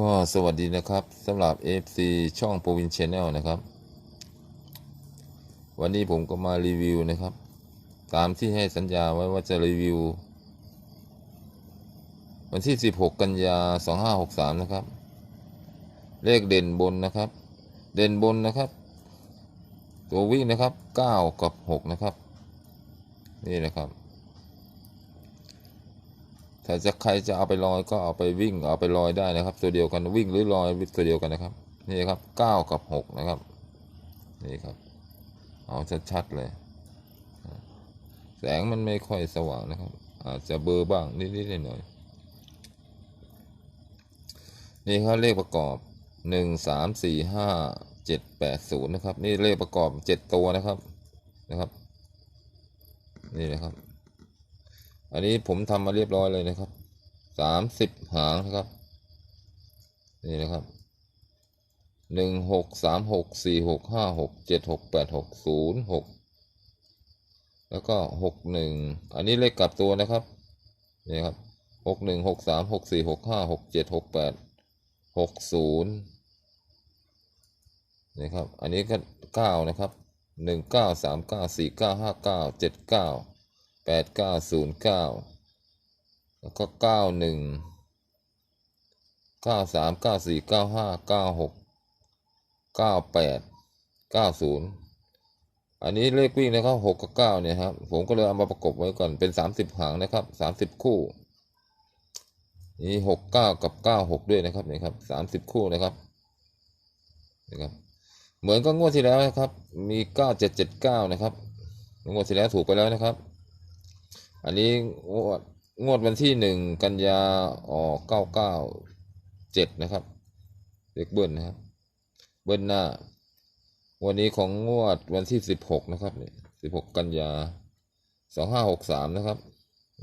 ก็สวัสดีนะครับสำหรับ FC ช่องโปรวินชแนลนะครับ วันนี้ผมก็มารีวิวนะครับ ตามที่ให้สัญญาไว้ว่าจะรีวิว วันที่ 16 กันยา 2563 นะครับ เลขเด่นบนนะครับ เด่นบนนะครับ ตัววิ่งนะครับ 9 กับ 6 นะครับ นี่นะครับ ถ้าจะใครจะเอาไปลอยก็เอาไปวิ่งเอาไปลอยได้นะครับ ตัวเดียวกันวิ่งหรือลอยตัวเดียวกันนะครับ นี่ครับเก้ากับหกนะครับ นี่ครับ เอาชัดๆเลย แสงมันไม่ค่อยสว่างนะครับ อาจจะเบลอบ้างนิดๆหน่อยๆนี่ครับเลขประกอบหนึ่งสามสี่ห้าเจ็ดแปดศูนย์นะครับ นี่เลขประกอบเจ็ดตัวนะครับนะครับ นี่นะครับ อันนี้ผมทำมาเรียบร้อยเลยนะครับสามสิบหางนะครับ นี่นะครับหนึ่งหกสามหกสี่หกห้าหกเจ็ดหกแปดหกศูนย์หกแล้วก็หกหนึ่งอันนี้เลขกลับตัวนะครับนี่ครับหกหนึ่งหกสามหกสี่หกห้าหกเจ็ดหกแปดหกศูนย์นี่ครับ อันนี้ก็เก้านะครับหนึ่งเก้าสามเก้าสี่เก้าห้าเก้าเจ็ดเก้า แปดเก้าศูนย์เก้าแล้วก็เก้าหนึ่งเก้าสามเก้าสี่เก้าห้าเก้าหกเก้าแปดเก้าศูนย์อันนี้เลขวิ่งนะครับหกกับเก้าเนี่ยครับ ผมก็เลยเอามาประกบไว้ก่อนเป็นสามสิบหางนะครับสามสิบคู่นี่หกเก้ากับเก้าหกด้วยนะครับนี่ครับสามสิบคู่นะครับนี่ครับ เหมือนก็งวดที่แล้วนะครับ มีเก้าเจ็ดเจ็ดเก้านะครับงวดที่แล้วถูกไปแล้วนะครับ อันนี้งวดงวดวันที่หนึ่งกันยาออกเก้าเก้าเจ็ดนะครับเลขเบิ้ลนะครับ เบิ้ลหน้า วันนี้ของงวดวันที่สิบหกนะครับสิบหกกันยาสองห้าหกสามนะครับ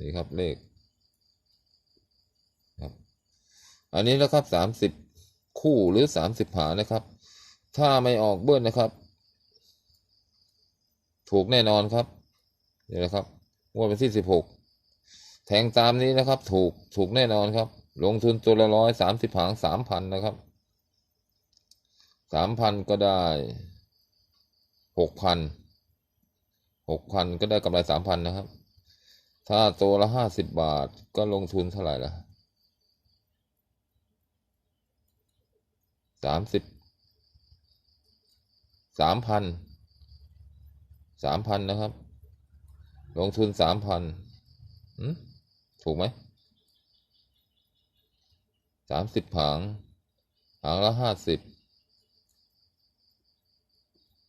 นี่ครับเลขครับอันนี้นะครับสามสิบคู่หรือสามสิบหานะครับ ถ้าไม่ออกเบิ้ลนะครับ ถูกแน่นอนครับนี่นะครับ งวดวันที่สิบหกแทงตามนี้นะครับ ถูกถูกแน่นอนครับ ลงทุนตัวละร้อยสามสิบหางสามพันนะครับสามพันก็ได้หกพันหกพันก็ได้กำไรสามพันนะครับ ถ้าตัวละห้าสิบบาทก็ลงทุนเท่าไหร่ละสามสิบสามพันสามพันนะครับ ลงทุนสามพันถูกไหมสามสิบหางหางละห้าสิบ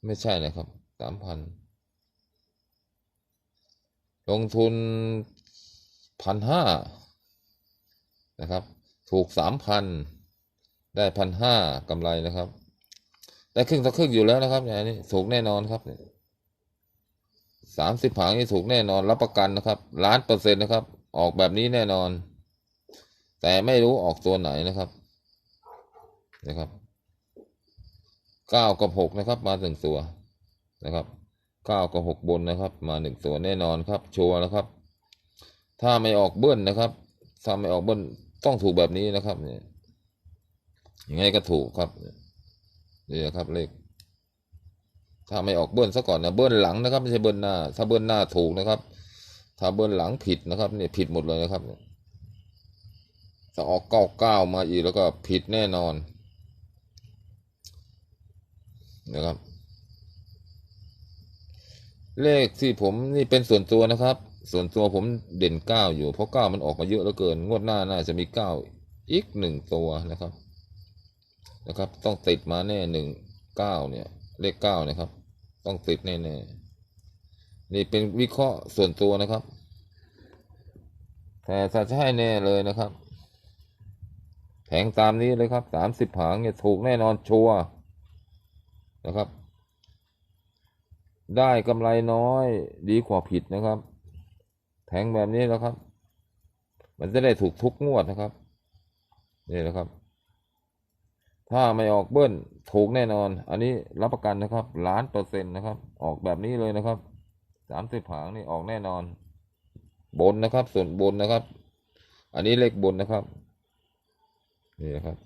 ไม่ใช่นะครับสามพันลงทุนพันห้านะครับ ถูกสามพันได้พันห้ากำไรนะครับ ได้ครึ่งต่อครึ่งอยู่แล้วนะครับอย่างนี้ถูกแน่นอนครับ สามสิบหางนี่ถูกแน่นอนรับประกันนะครับล้านเปอร์เซ็นต์นะครับ ออกแบบนี้แน่นอน แต่ไม่รู้ออกตัวไหนนะครับนะครับเก้ากับหกนะครับ มาหนึ่งตัวนะครับเก้ากับหกบนนะครับ มาหนึ่งตัวแน่นอนครับ ชัวร์นะครับ ถ้าไม่ออกเบิ้ลนะครับถ้าไม่ออกเบิ้ลต้องถูกแบบนี้นะครับเนี่ยยังไงก็ถูกครับนี่นะครับเลข ถ้าไม่ออกเบิ้ลซะก่อนนะเบิ้ลหลังนะครับไม่ใช่เบิ้ลหน้า ถ้าเบิ้ลหน้าถูกนะครับ ถ้าเบิ้ลหลังผิดนะครับเนี่ยผิดหมดเลยนะครับถ้าออกเก้าเก้ามาอีกแล้วก็ผิดแน่นอนนะครับ เลขที่ผมนี่เป็นส่วนตัวนะครับ ส่วนตัวผมเด่นเก้าอยู่ เพราะเก้ามันออกมาเยอะเหลือเกิน งวดหน้าน่าจะมีเก้าอีกหนึ่งตัวนะครับนะครับ ต้องติดมาแน่หนึ่งเก้าเนี่ย เลขเก้านะครับ ต้องติดแน่ๆนี่เป็นวิเคราะห์ส่วนตัวนะครับ แต่ถ้าจะให้แน่เลยนะครับ แผงตามนี้เลยครับสามสิบหางเนี่ยถูกแน่นอนชัวร์นะครับ ได้กำไรน้อยดีกว่าผิดนะครับ แผงแบบนี้แล้วครับ มันจะได้ถูกทุกงวดนะครับ นี่นะครับ ถ้าไม่ออกเบิ้ลถูกแน่นอน อันนี้รับประกันนะครับล้านเปอร์เซ็นต์นะครับ ออกแบบนี้เลยนะครับสามสิบหางนี่ออกแน่นอน บนนะครับ ส่วนบนนะครับ อันนี้เลขบนนะครับนี่นะครับ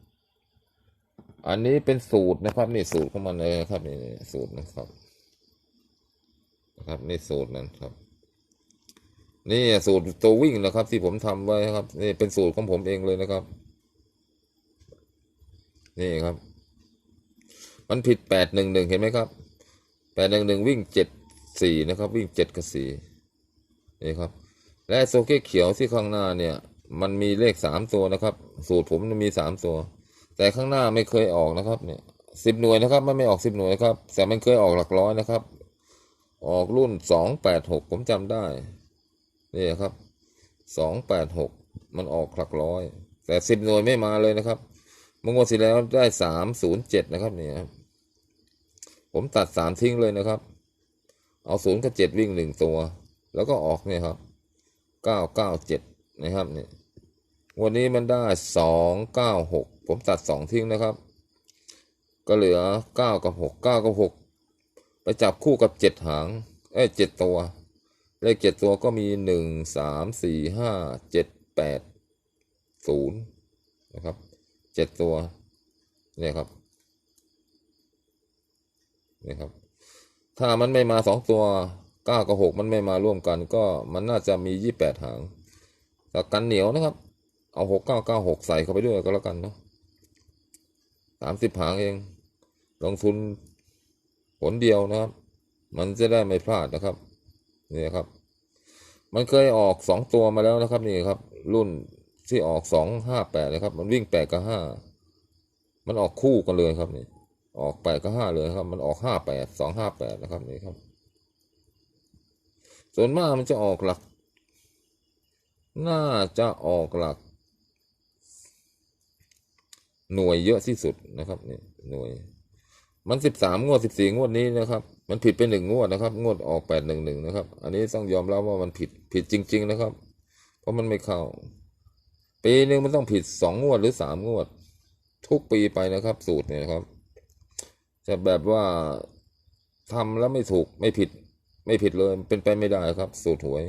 อันนี้เป็นสูตรนะครับ นี่สูตรของมันเลยนะครับนี่สูตรนะครับนะครับนี่สูตรนั้นครับ นี่สูตรตัววิ่งนะครับ ที่ผมทำไว้ครับ นี่เป็นสูตรของผมเองเลยนะครับ นี่ครับ มันผิดแปดหนึ่งหนึ่งเห็นไหมครับแปดหนึ่งหนึ่งวิ่งเจ็ดสี่นะครับ วิ่งเจ็ดกับสี่นี่ครับ และโซเก้เขียวที่ข้างหน้าเนี่ย มันมีเลขสามตัวนะครับ สูตรผมมีสามตัว แต่ข้างหน้าไม่เคยออกนะครับ เนี่ยสิบหน่วยนะครับ มันไม่ออกสิบหน่วยนะครับ แต่มันเคยออกหลักร้อยนะครับ ออกรุ่นสองแปดหกผมจำได้นี่ครับสองแปดหกมันออกหลักร้อย แต่สิบหน่วยไม่มาเลยนะครับ มื่องวดที่แล้วได้สามศูนย์เจ็ดนะครับเนี่ยผมตัดสามทิ้งเลยนะครับ เอาศูนย์กับเจ็ดวิ่งหนึ่งตัว แล้วก็ออกเนี่ยครับเก้าเก้าเจ็ดนะครับเนี่ยวันนี้มันได้สองเก้าหกผมตัดสองทิ้งนะครับ ก็เหลือเก้ากับหกเก้ากับหกไปจับคู่กับเจ็ดหางเอ้เจ็ดตัว เลขเจ็ดตัวก็มีหนึ่งสามสี่ห้าเจ็ดแปดศูนย์นะครับ เจ็ดตัวเนี่ยครับเนี่ยครับ ถ้ามันไม่มาสองตัวเก้ากับหกมันไม่มาร่วมกันก็มันน่าจะมียี่แปดหางแต่กันเหนียวนะครับ เอาหกเก้าเก้าหกใส่เข้าไปด้วยก็แล้วกันเนาะสามสิบหางเอง ลงทุนผลเดียวนะครับ มันจะได้ไม่พลาดนะครับนี่ครับ มันเคยออกสองตัวมาแล้วนะครับนี่ครับ รุ่น ที่ออกสองห้าแปดนะครับ มันวิ่งแปดกับห้ามันออกคู่กันเลยครับนี่ออกแปดกับห้าเลยครับ มันออกห้าแปดสองห้าแปดนะครับนี่ครับ ส่วนมากมันจะออกหลัก น่าจะออกหลัก หน่วยเยอะที่สุดนะครับนี่หน่วย มันสิบสามงวดสิบสี่งวดนี้นะครับ มันผิดไปหนึ่งงวดนะครับ งวดออกแปดหนึ่งหนึ่งนะครับ อันนี้ต้องยอมรับว่ามันผิดผิดจริง ๆ นะครับ เพราะมันไม่เข้า ปีหนึ่งมันต้องผิดสองงวดหรือสามงวด ทุกปีไปนะครับ สูตรเนี่ยครับ จะแบบว่าทำแล้วไม่ถูกไม่ผิด ไม่ผิดเลยเป็นไปไม่ได้ครับ สูตรหวย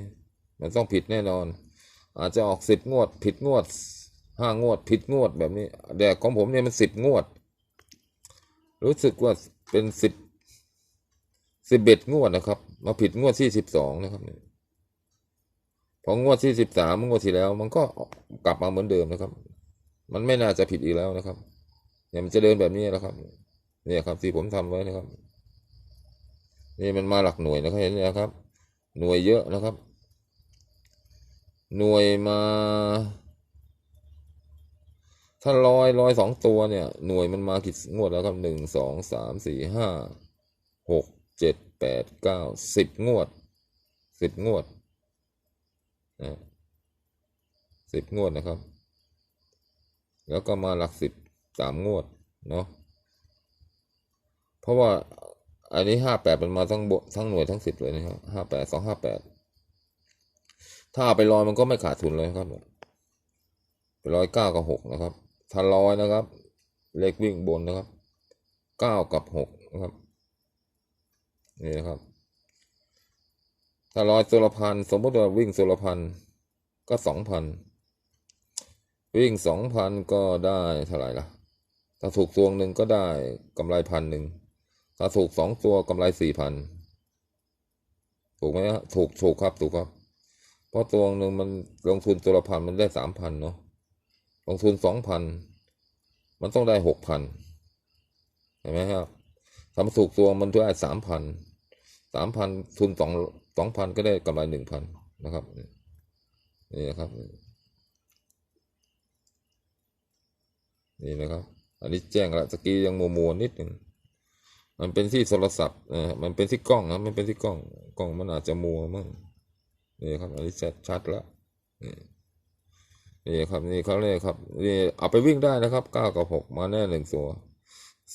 มันต้องผิดแน่นอน อาจจะออกสิบงวด ผิดงวดห้างวด ผิดงวดแบบนี้แต่ของผมเนี่ยมันสิบงวด รู้สึกว่าเป็นสิบสิบเอ็ดงวดนะครับ มาผิดงวดที่สิบสองนะครับเนี่ย พองวดที่สิบสามงวดที่แล้ว มันก็กลับมาเหมือนเดิมนะครับ มันไม่น่าจะผิดอีกแล้วนะครับ เนี่ยมันจะเดินแบบนี้นะครับ เนี่ยครับที่ผมทำไว้นะครับ นี่มันมาหลักหน่วยนะครับเห็นไหมครับ หน่วยเยอะนะครับ หน่วยมา ถ้าร้อยร้อยสองตัวเนี่ย หน่วยมันมากี่งวดแล้วครับหนึ่งสองสามสี่ห้าหกเจ็ดแปดเก้าสิบงวดสิบงวด นะสิบงวดนะครับ แล้วก็มาหลักสิบสามงวดเนาะเพราะว่าอันนี้ห้าแปดมันมาทั้งบทั้งหน่วยทั้งสิบเลยนะครับห้าแปดสองห้าแปดถ้าไปลอยมันก็ไม่ขาดทุนเลยครับไปร้อยเก้ากับหกนะครับ ถ้าร้อยนะครับ เลขวิ่งบนนะครับเก้ากับหกนะครับนี่นะครับ ถ้าร้อยโซลพันสมมติว่าวิ่งโซลพันก็สองพันวิ่งสองพันก็ได้เท่าไหร่ล่ะ ถ้าถูกตัวหนึ่งก็ได้กำไรพันหนึ่งถ้าถูกสองตัวกำไรสี่พันถูกไหมฮะถูกถูกครับถูกครับ เพราะตัวหนึ่งมันลงทุนตัวละพันมันได้สามพันเนาะลงทุนสองพันมันต้องได้หกพันเห็นไหมครับถ้ามันถูกตัวมันได้สามพันสามพันทุนสอง สองพันก็ได้กำไรหนึ่งพันนะครับนี่นะครับนี่นะครับ อันนี้แจ้งละสกียังมัวมัวๆนิดหนึ่งมันเป็นที่โทรศัพท์นะมันเป็นที่กล้องนะมันเป็นที่กล้องกล้องมันอาจจะมัวมั่งนี่ครับ อันนี้ชัดชัดละนี่นะครับนี่เขาเรียกครับนี่เอาไปวิ่งได้นะครับเก้ากับหกมาแน่หนึ่งตัว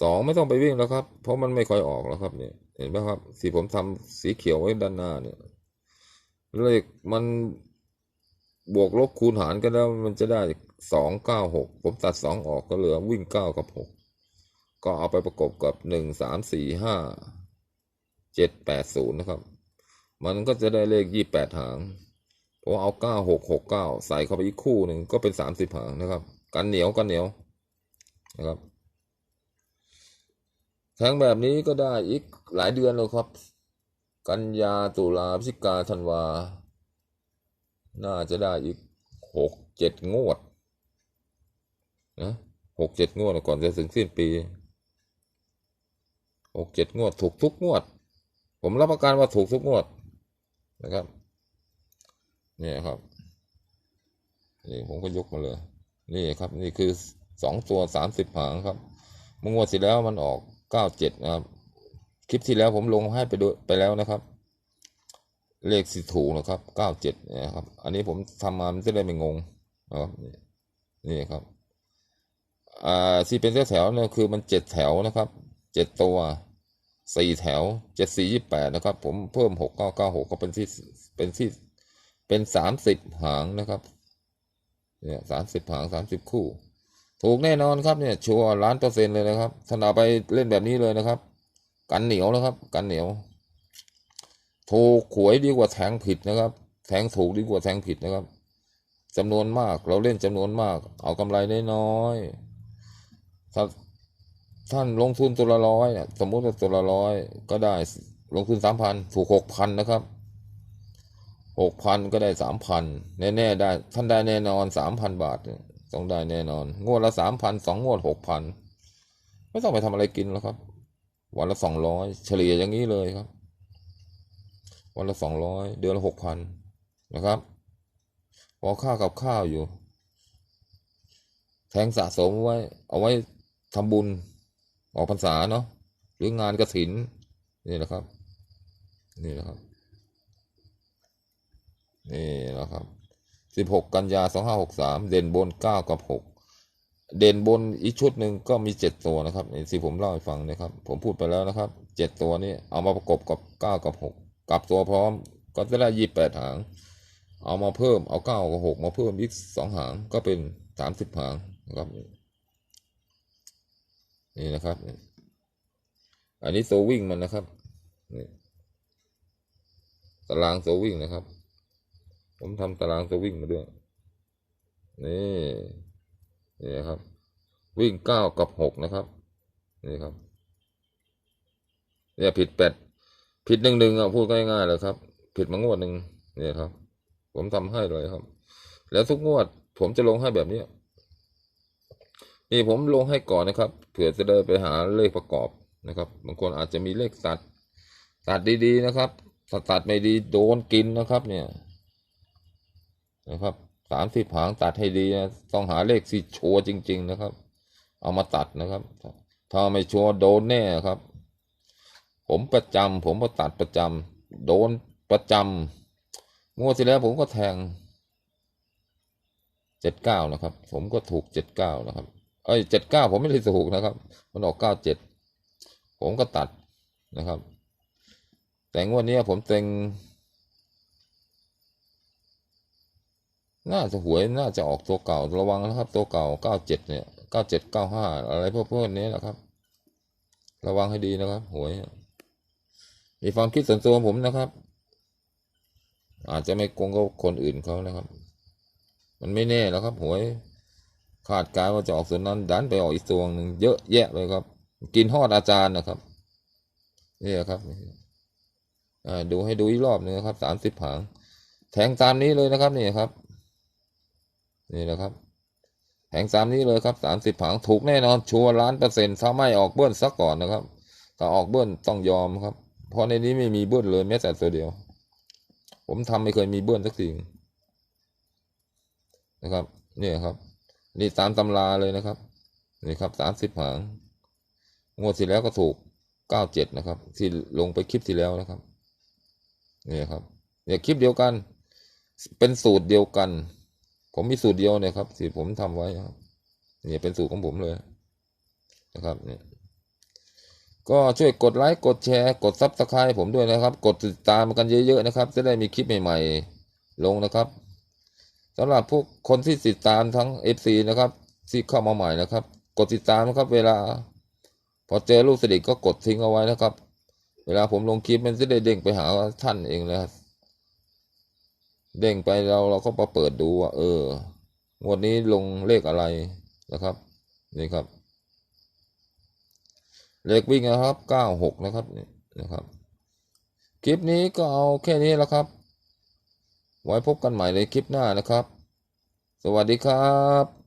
สองไม่ต้องไปวิ่งแล้วครับ เพราะมันไม่ค่อยออกแล้วครับเนี่ยเห็นไหมครับ สีผมทำสีเขียวไว้ด้านหน้าเนี่ยเลขมันบวกลบคูณหารกันแล้วมันจะได้สองเก้าหกผมตัดสองออกก็เหลือวิ่งเก้ากับหกก็เอาไปประกบกับหนึ่งสามสี่ห้าเจ็ดแปดศูนย์นะครับ มันก็จะได้เลขยี่แปดหางผมเอาเก้าหกหกเก้าใส่เข้าไปอีกคู่หนึ่งก็เป็นสามสิบหางนะครับ กันเหนียวกันเหนียวนะครับ ทงแบบนี้ก็ได้อีกหลายเดือนแล้วครับ กันยาตุลาพฤศจิกาธันวา น่าจะได้อีกหกเจ็ดงวดนะหกเจ็ดงวดก่อนจะถึงสิ้นปีหกเจ็ดงวดถูกทุกงวด ผมรับประกันว่าถูกทุกงวดนะครับเนี่ยครับนี่ผมก็ยกมาเลย นี่ครับ นี่คือสองตัวสามสิบหางครับเมื่องวดที่แล้วมันออก เก้าเจ็ดนะครับคลิปที่แล้วผมลงให้ไปดูไปแล้วนะครับ เลขสิถูกนะครับเก้าเจ็ดนะครับ อันนี้ผมทำมามันจะได้ไม่งงนะครับนี่ครับอ่าที่เป็นแถวเนี่ยคือมันเจ็ดแถวนะครับเจ็ดตัวสี่แถวเจ็ดสี่ยี่แปดนะครับ ผมเพิ่มหกเก้าเก้าหกก็เป็นที่เป็นที่เป็นสามสิบหางนะครับเนี่ยสามสิบหางสามสิบคู่ ถูกแน่นอนครับเนี่ยชัวร์ล้านเปอร์เซ็นต์เลยนะครับถ้าเอาไปเล่นแบบนี้เลยนะครับ กันเหนียวนะครับ กันเหนียว ถูกหวยดีกว่าแทงผิดนะครับ แทงถูกดีกว่าแทงผิดนะครับจำนวนมากเราเล่นจำนวนมาก เอากำไรได้น้อยถ้าท่านลงทุนตัวละร้อยสมมุติว่าตัวละร้อยก็ได้ลงทุนสามพันถูกหกพันนะครับหกพันก็ได้สามพันแน่ๆได้ ท่านได้แน่นอนสามพันบาท ต้องได้แน่นอน งวดละสามพันสองงวดหกพันไม่ต้องไปทำอะไรกินแล้วครับ วันละสองร้อยเฉลี่ยอย่างนี้เลยครับ วันละสองร้อยเดือนละหกพันนะครับพอค่ากับข้าวอยู่ แทงสะสมไว้ เอาไว้ทำบุญออกพรรษาเนาะหรืองานกระถินนี่แหละครับ นี่แหละครับ นี่แหละครับ สิบหกกันยาสองห้าหกสามเด่นบนเก้ากับหกเด่นบนอีกชุดหนึ่งก็มีเจ็ดตัวนะครับนี่ที่ผมเล่าให้ฟังนะครับ ผมพูดไปแล้วนะครับเจ็ดตัวนี้เอามาประกบกับเก้ากับหกกลับตัวพร้อมก็จะได้ยี่แปดหาง เอามาเพิ่มเอาเก้ากับหกมาเพิ่มอีกสองหางก็เป็นสามสิบหางนะครับ นี่นะครับ อันนี้ตัววิ่งมันนะครับนี่ตารางตัววิ่งนะครับ ผมทำตารางตัววิ่งมาด้วย นี่นี่ครับ วิ่งเก้ากับหกนะครับ นี่ครับ เนี่ยผิดแปดผิดหนึ่งหนึ่งอะพูดง่ายๆเลยครับ ผิดมางวดหนึ่งเนี่ยครับ ผมทำให้เลยครับ แล้วทุกงวด ผมจะลงให้แบบเนี้ยนี่ผมลงให้ก่อนนะครับ เผื่อจะได้ไปหาเลขประกอบนะครับ บางคนอาจจะมีเลขตัดตัดดีๆนะครับถ้าตัดไม่ดีโดนกินนะครับ เนี่ย นะครับสามสิบหางตัดให้ดีนะต้องหาเลขสิชัวร์จริง ๆ นะครับ เอามาตัดนะครับ ถ้าไม่ชัวร์โดนแน่ครับ ผมประจำผมก็ตัดประจำโดนประจำงวดที่แล้วผมก็แทงเจ็ดเก้านะครับ ผมก็ถูกเจ็ดเก้านะครับ เอ้ยเจ็ดเก้าผมไม่ได้ถูกนะครับ มันออกเก้าเจ็ดผมก็ตัดนะครับ แต่งวดนี้ผมเต็ง น่าจะหวยน่าจะออกตัวเก่าระวังนะครับ ตัวเก่าเก้าเจ็ดเนี่ยเก้าเจ็ดเก้าห้าอะไรพวกพวกนี้นะครับ ระวังให้ดีนะครับ หวยมีความคิดส่วนตัวผมนะครับ อาจจะไม่โกงกับคนอื่นเขานะครับ มันไม่แน่แล้วครับ หวยคาดการณ์ว่าจะออกส่วนนั้นดันไปออกอีกตัวหนึ่งเยอะแยะเลยครับ กินฮอดอาจารย์นะครับนี่ครับดูให้ดูอีกรอบหนึงนะครับสามสิบหางแทงตามนี้เลยนะครับนี่ครับ นี่นะครับแผงสามนี้เลยครับสามสิบผางถูกแน่นอนชัวร์ล้านเปอร์เซ็นต์ถ้าไม่ออกเบิ้ลซะก่อนนะครับถ้าออกเบิ้ลต้องยอมครับ เพราะในนี้ไม่มีเบิ้ลเลยแม้แต่ตัวเดียว ผมทำไม่เคยมีเบิ้ลสักทีนะครับนี่ครับ นี่ตามตำราเลยนะครับนี่ครับสามสิบหางงวดที่แล้วก็ถูกเก้าเจ็ดนะครับ ที่ลงไปคลิปที่แล้วนะครับนี่ครับเนี่ยคลิปเดียวกัน เป็นสูตรเดียวกัน ผมมีสูตรเดียวเนี่ยครับที่ผมทำไว้ครับเนี่ยเป็นสูตรของผมเลยนะครับเนี่ยก็ช่วยกดไลค์กดแชร์กดซับสไครต์ผมด้วยนะครับ กดติดตามกันเยอะๆนะครับ จะได้มีคลิปใหม่ๆลงนะครับสำหรับพวกคนที่ติดตามทั้ง FC นะครับ ที่เข้ามาใหม่นะครับ กดติดตามนะครับ เวลา พอเจอรูปเสด็จก็กดทิ้งเอาไว้นะครับ เวลาผมลงคลิปมันจะได้เด้งไปหาท่านเองนะครับ เด้งไปเราเราก็มาเปิดดูว่า เอองวดนี้ลงเลขอะไรนะครับนี่ครับ เลขวิ่งนะครับเก้าหกนะครับนี่นะครับ คลิปนี้ก็เอาแค่นี้แล้วครับ ไว้พบกันใหม่ในคลิปหน้านะครับ สวัสดีครับ